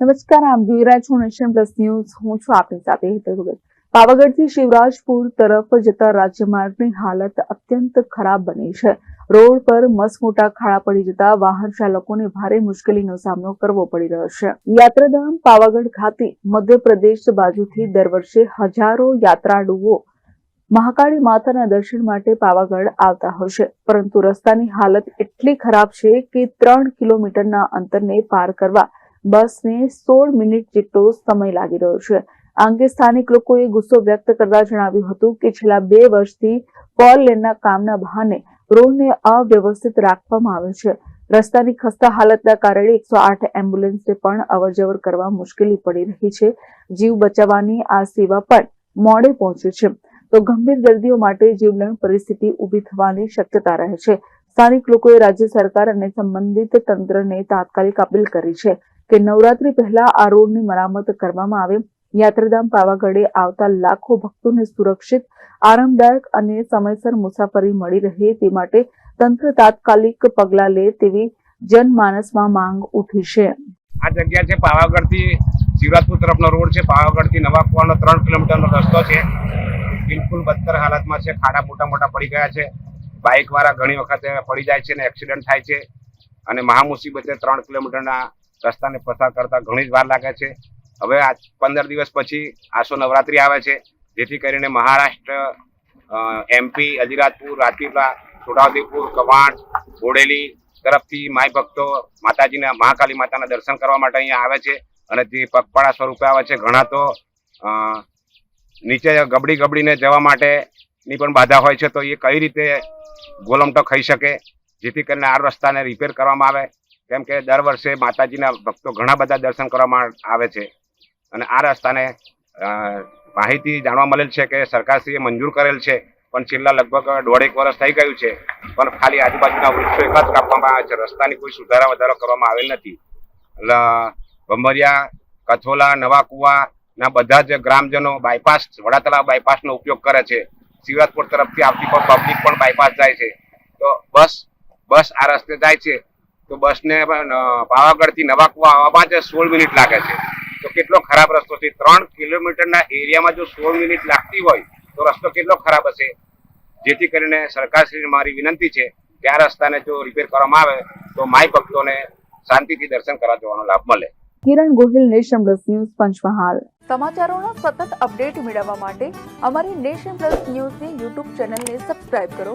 નમસ્કાર આપ જોઈ રહ્યા નેશન પ્લસ ન્યૂઝ. હું છું આપની સાથે હેતલ ભગત. પાવાગઢથી શિવરાજપુર તરફ જતા રાજ્યમાર્ગની હાલત અત્યંત ખરાબ બની છે. રોડ પર મસમોટા ખાડા પડી જતા વાહન ચાલકોને ભારે મુશ્કેલીનો સામનો કરવો પડી રહ્યો છે. યાત્રાધામ પાવાગઢ ખાતે મધ્યપ્રદેશ બાજુથી દર વર્ષે હજારો યાત્રાળુઓ મહાકાળી માતાના દર્શન માટે પાવાગઢ આવતા હોય છે. પરંતુ રસ્તાની હાલત એટલી ખરાબ છે કે ત્રણ કિલોમીટરના અંતરને પાર કરવા બસને સોળ મિનિટ જેટલો સમય લાગી રહ્યો છે. આ અંગે સ્થાનિક લોકોએ ગુસ્સો વ્યક્ત કરતા જણાવ્યું હતું કે છેલ્લા બે વર્ષથી ફોર લેનના કામના બહાને રોડને અવ્યવસ્થિત રાખવામાં આવે છે. રસ્તાની ખસ્તા હાલતના કારણે એકસો આઠ એમ્બ્યુલન્સને પણ અવરજવર કરવા મુશ્કેલી પડી રહી છે. જીવ બચાવવાની આ સેવા પણ મોડે પહોંચે છે. તો ગંભીર દર્દીઓ માટે જીવલેણ પરિસ્થિતિ ઊભી થવાની શક્યતા રહે છે. સ્થાનિક લોકોએ રાજ્ય સરકાર અને સંબંધિત તંત્રને તાત્કાલિક અપીલ કરી છે. કે નવરાત્રી પહેલા આ રોડની મરામત કરવામાં આવે. યાત્રાધામ પાવાગઢે આવતા લાખો ભક્તોને સુરક્ષિત, આરામદાયક અને સમયસર મુસાફરી મળી રહે તે માટે તંત્ર તાત્કાલિક પગલાં લે તેવી જનમાનસમાં માંગ ઉઠી છે. આ જગ્યા છે પાવાગઢથી શિવરાજપુર તરફનો રોડ છે. પાવાગઢથી નવા કુવાનો ત્રણ કિલોમીટરનો રસ્તો છે. બિલકુલ બદતર હાલતમાં છે. ખાડા મોટા મોટા પડી ગયા છે. બાઇક વાળા ઘણી વખત પડી જાય છે અને એક્સિડન્ટ થાય છે. અને મહામુસીબતે ત્રણ કિલોમીટરના રસ્તાને પસાર કરતા ઘણી જ વાર લાગે છે. હવે આ પંદર દિવસ પછી આસો નવરાત્રી આવે છે, જેથી કરીને મહારાષ્ટ્ર એમપી અજીરાજપુર રાજપીપળા છોટાઉદેપુર, કવાંટ, બોડેલી તરફથી માય ભક્તો માતાજીના, મહાકાલી માતાના દર્શન કરવા માટે અહીંયા આવે છે અને તે પગપાળા સ્વરૂપે આવે છે, ઘણા તો નીચે ગબડી ગબડીને જવા માટેની પણ બાધા હોય છે, તો એ કઈ રીતે ગોલમટો ખાઈ શકે, જેથી કરીને આ રસ્તાને રિપેર કરવામાં આવે કેમ કે દર વર્ષે માતાજીના ભક્તો ઘણા બધા દર્શન કરવામાં આવે છે. અને આ રસ્તાને માહિતી જાણવા મળેલ છે કે સરકારશ્રીએ મંજૂર કરેલ છે, પણ છેલ્લા લગભગ દોઢેક વર્ષ થઈ ગયું છે. પણ ખાલી આજુબાજુના વૃક્ષો એક જ કાપવામાં આવે છે. રસ્તાની કોઈ સુધારા વધારો કરવામાં આવેલ નથી. એટલે ભંભરિયા, કથોલા નવા કુવાના બધા જ ગ્રામજનો બાયપાસ વડા બાયપાસનો ઉપયોગ કરે છે. શિવરાજપુર તરફથી આવતી પણ પબ્લિક પણ બાયપાસ જાય છે. તો બસ બસ આ રસ્તે જાય છે. તો બસને પાવાગઢથી નવાકુવા આવવામાં જ સોળ મિનિટ લાગે છે. તો કેટલો ખરાબ રસ્તો છે? ત્રણ કિલોમીટરના એરિયામાં જો સોળ મિનિટ લાગતી હોય તો રસ્તો કેટલો ખરાબ હશે? જેથી કરીને સરકારશ્રીને મારી વિનંતી છે કે આ રસ્તાને જો રિપેર કરવામાં આવે તો માય ભક્તોને શાંતિથી દર્શન કરવા જવાનો લાભ મળે. Kiran Gohil nation plus news Panchmahal. સમાચારોનો સતત અપડેટ મેળવવા માટે અમારી નેશન પ્લસ ન્યૂઝની યુટ્યુબ ચેનલને સબસ્ક્રાઇબ કરો.